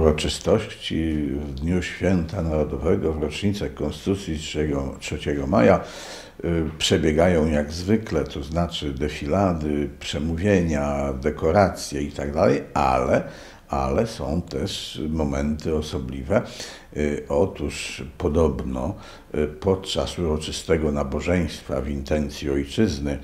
uroczystości w Dniu Święta Narodowego, w rocznicę Konstytucji 3, 3 maja y, przebiegają jak zwykle, to znaczy defilady, przemówienia, dekoracje itd., tak ale ale są też momenty osobliwe. Y, otóż podobno y, podczas uroczystego nabożeństwa w intencji ojczyzny,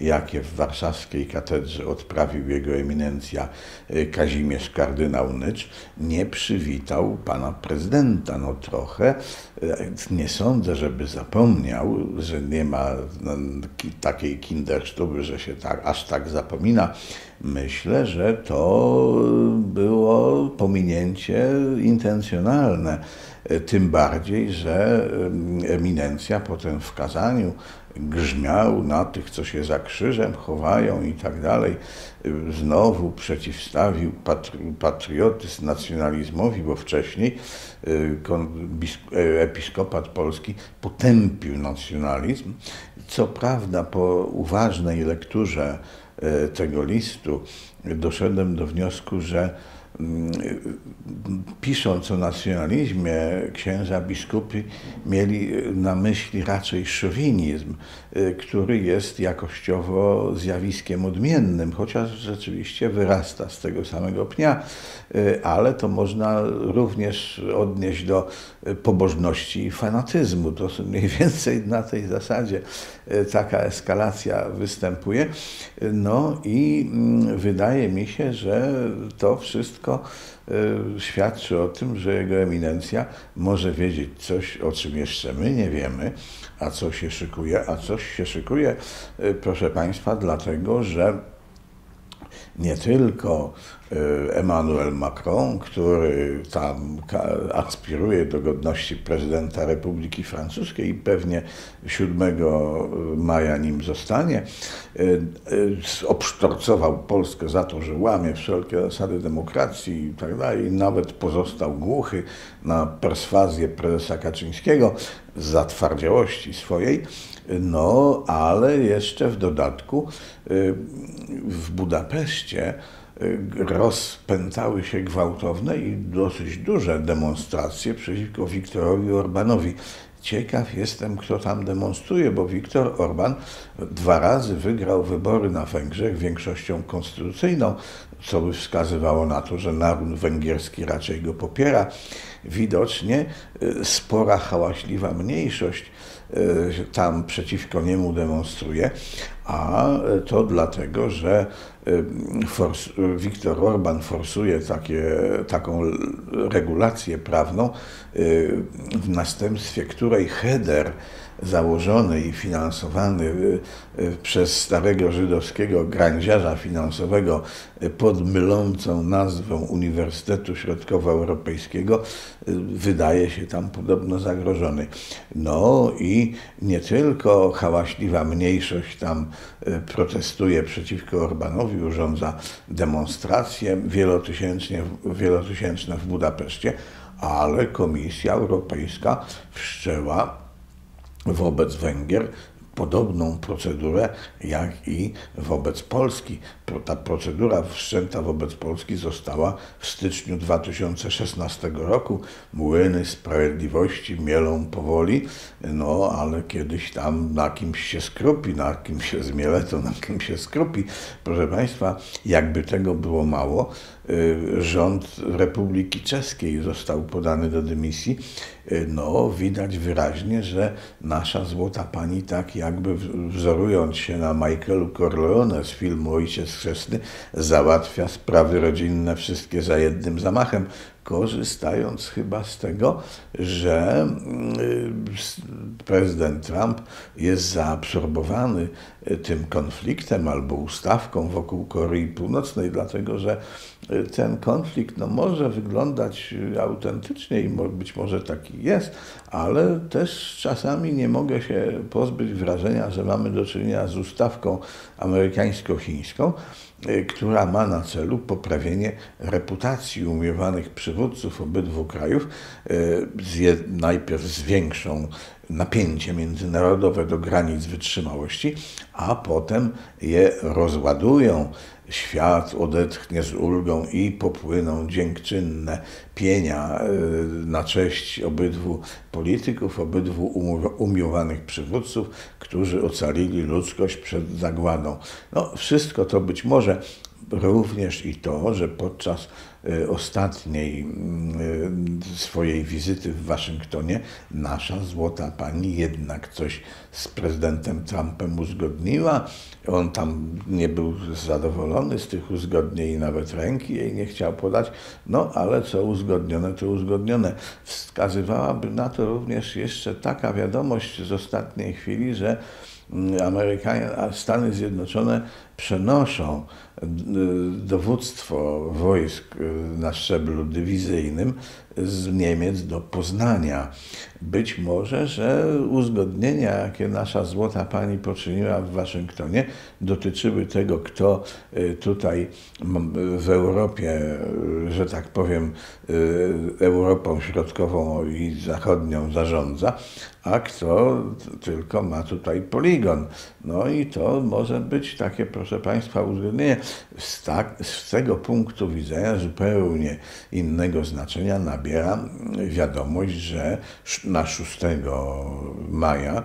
jakie w warszawskiej katedrze odprawił jego eminencja y, Kazimierz kardynał Nycz, nie przywitał pana prezydenta. No trochę nie sądzę, żeby zapomniał, że nie ma no, takiej kindersztuby, że się tak, aż tak zapomina. Myślę, że to było pominięcie intencjonalne. Tym bardziej, że eminencja potem w kazaniu grzmiał na tych, co się za krzyżem chowają i tak dalej. Znowu przeciwstawił patriotyzm nacjonalizmowi, bo wcześniej y, episkopat polski potępił nacjonalizm. Co prawda po uważnej lekturze tego listu doszedłem do wniosku, że pisząc o nacjonalizmie, księża biskupi mieli na myśli raczej szowinizm, y, który jest jakościowo zjawiskiem odmiennym, chociaż rzeczywiście wyrasta z tego samego pnia, y, ale to można również odnieść do pobożności i fanatyzmu. To mniej więcej na tej zasadzie y, taka eskalacja występuje. No i mm, wydaje mi się, że to wszystko y, świadczy o tym, że jego eminencja może wiedzieć coś, o czym jeszcze my nie wiemy, a co się szykuje, a coś się szykuje, y, proszę Państwa, dlatego, że nie tylko y, Emmanuel Macron, który tam aspiruje do godności prezydenta Republiki Francuskiej i pewnie 7 maja nim zostanie, y, y, obsztorcował Polskę za to, że łamie wszelkie zasady demokracji i tak dalej, nawet pozostał głuchy na perswazję prezesa Kaczyńskiego z zatwardziałości swojej, no ale jeszcze w dodatku w Budapeszcie y, rozpętały się gwałtowne i dosyć duże demonstracje przeciwko Wiktorowi Orbanowi. Ciekaw jestem, kto tam demonstruje, bo Viktor Orban dwa razy wygrał wybory na Węgrzech większością konstytucyjną, co by wskazywało na to, że naród węgierski raczej go popiera. Widocznie y, spora, hałaśliwa mniejszość tam przeciwko niemu demonstruje, a to dlatego, że y, Viktor Orban forsuje takie, taką regulację prawną, w następstwie której header założony i finansowany y, y, przez starego żydowskiego grandziarza finansowego y, pod mylącą nazwą Uniwersytetu Środkowoeuropejskiego wydaje się tam podobno zagrożony. No i nie tylko hałaśliwa mniejszość tam protestuje przeciwko Orbanowi, urządza demonstracje wielotysięczne, wielotysięczne w Budapeszcie, ale Komisja Europejska wszczęła wobec Węgier podobną procedurę jak i wobec Polski. Ta procedura wszczęta wobec Polski została w styczniu 2016 roku. Młyny sprawiedliwości mielą powoli, no ale kiedyś tam na kimś się skrupi, na kim się zmiele, to na kim się skrupi. Proszę Państwa, jakby tego było mało, rząd Republiki Czeskiej został podany do dymisji. Y, no, widać wyraźnie, że nasza złota pani tak jakby wzorując się na Michaelu Corleone z filmu Ojciec Chrzestny, załatwia sprawy rodzinne wszystkie za jednym zamachem korzystając chyba z tego, że y, prezydent Trump jest zaabsorbowany y, tym konfliktem albo ustawką wokół Korei Północnej, dlatego że y, ten konflikt no, może wyglądać autentycznie i być może taki jest, ale też czasami nie mogę się pozbyć wrażenia, że mamy do czynienia z ustawką amerykańsko-chińską, która ma na celu poprawienie reputacji umiłowanych przywódców obydwu krajów, y, najpierw zwiększą napięcie międzynarodowe do granic wytrzymałości, a potem je rozładują. Świat odetchnie z ulgą i popłyną dziękczynne pienia na cześć obydwu polityków, obydwu umiłowanych przywódców, którzy ocalili ludzkość przed zagładą. No, wszystko to być może również i to, że podczas e, ostatniej mm, e, swojej wizyty w Waszyngtonie nasza złota pani jednak coś z prezydentem Trumpem uzgodniła. On tam nie był zadowolony z tych uzgodnień i nawet ręki jej nie chciał podać. No ale co uzgodnione, to uzgodnione. Wskazywałaby na to również jeszcze taka wiadomość z ostatniej chwili, że Amerykanie, a Stany Zjednoczone przenoszą dowództwo wojsk na szczeblu dywizyjnym z Niemiec do Poznania. Być może, że uzgodnienia, jakie nasza złota pani poczyniła w Waszyngtonie, dotyczyły tego, kto e, tutaj w Europie, że tak powiem, Europą Środkową i Zachodnią zarządza, a kto tylko ma tutaj poligon. No i to może być takie, proszę Państwa, uzgodnienie z, tak, z tego punktu widzenia zupełnie innego znaczenia nabiera wiadomość, że na 6 maja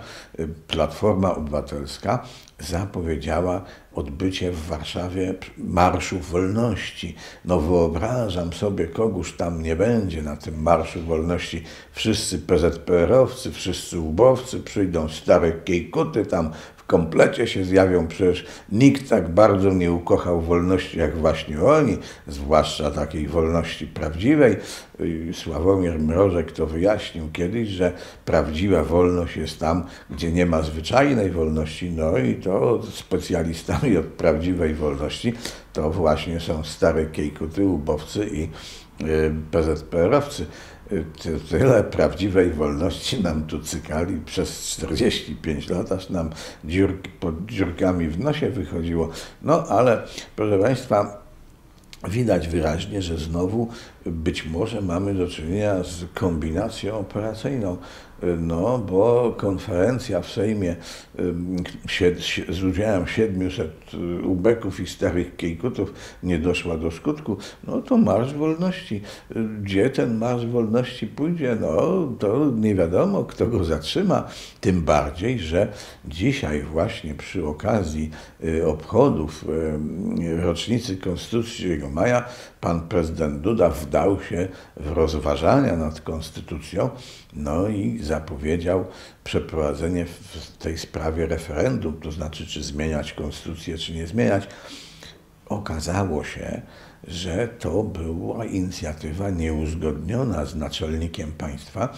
Platforma Obywatelska zapowiedziała odbycie w Warszawie Marszu Wolności. No wyobrażam sobie, kogoś tam nie będzie na tym Marszu Wolności. Wszyscy PZPR-owcy, wszyscy ubowcy przyjdą, stare kiejkuty tam komplecie się zjawią. Przecież nikt tak bardzo nie ukochał wolności jak właśnie oni, zwłaszcza takiej wolności prawdziwej. Sławomir Mrożek to wyjaśnił kiedyś, że prawdziwa wolność jest tam, gdzie nie ma zwyczajnej wolności. No i to specjalistami od prawdziwej wolności to właśnie są stare kiejkuty, ubowcy i y, PZPR-owcy tyle prawdziwej wolności nam tu cykali przez 45 lat, aż nam pod dziurkami w nosie wychodziło. No ale proszę Państwa, widać wyraźnie, że znowu być może mamy do czynienia z kombinacją operacyjną. No, bo konferencja w Sejmie z udziałem 700 y, ubeków i starych kiejkutów nie doszła do skutku, no to Marsz Wolności. Gdzie ten Marsz Wolności pójdzie? No, to nie wiadomo, kto go zatrzyma. Tym bardziej, że dzisiaj właśnie przy okazji y, obchodów rocznicy Konstytucji 3 maja pan prezydent Duda wdał się w rozważania nad konstytucją, no i zapowiedział przeprowadzenie w tej sprawie referendum, to znaczy czy zmieniać konstytucję, czy nie zmieniać. Okazało się, że to była inicjatywa nieuzgodniona z naczelnikiem państwa,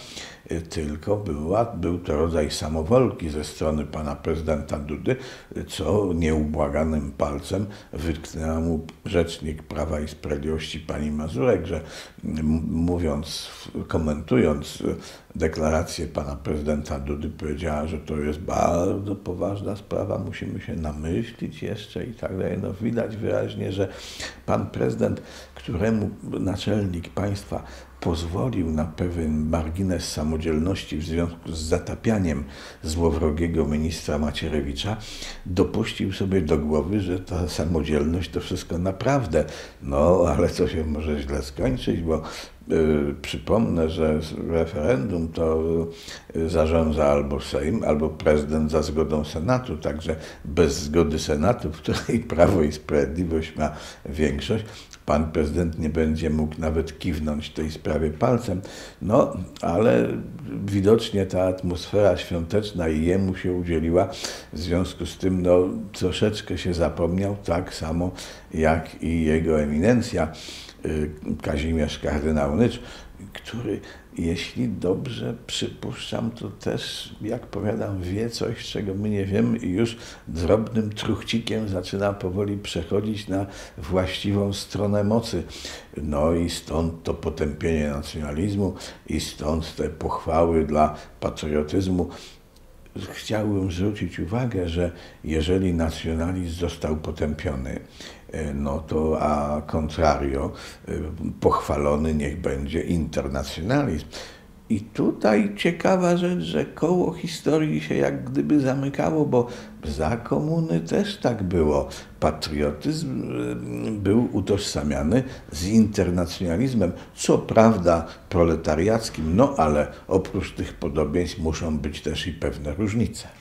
y, tylko była, był to rodzaj samowolki ze strony pana prezydenta Dudy, co nieubłaganym palcem wytknęła mu rzecznik Prawa i Sprawiedliwości pani Mazurek, że mówiąc, komentując deklarację pana prezydenta Dudy, powiedziała, że to jest bardzo poważna sprawa, musimy się namyślić jeszcze i tak dalej. No widać wyraźnie, że pan prezydent, któremu naczelnik państwa pozwolił na pewien margines samodzielności w związku z zatapianiem złowrogiego ministra Macierewicza, dopuścił sobie do głowy, że ta samodzielność to wszystko naprawdę, no ale to się może źle skończyć, bo y, przypomnę, że referendum to y, zarządza albo Sejm, albo prezydent za zgodą Senatu, także bez zgody Senatu, w której Prawo i Sprawiedliwość ma większość, pan prezydent nie będzie mógł nawet kiwnąć tej sprawie palcem. No, ale widocznie ta atmosfera świąteczna i jemu się udzieliła. W związku z tym, no, troszeczkę się zapomniał, tak samo jak i jego eminencja y, Kazimierz kardynał Nycz, który jeśli dobrze przypuszczam, to też, jak powiadam, wie coś, czego my nie wiemy i już drobnym truchcikiem zaczyna powoli przechodzić na właściwą stronę mocy. No i stąd to potępienie nacjonalizmu i stąd te pochwały dla patriotyzmu chciałbym zwrócić uwagę, że jeżeli nacjonalizm został potępiony, no to a contrario, e, pochwalony niech będzie internacjonalizm. I tutaj ciekawa rzecz, że koło historii się jak gdyby zamykało, bo za komuny też tak było. Patriotyzm y, był utożsamiany z internacjonalizmem, co prawda proletariackim, no ale oprócz tych podobieństw muszą być też i pewne różnice.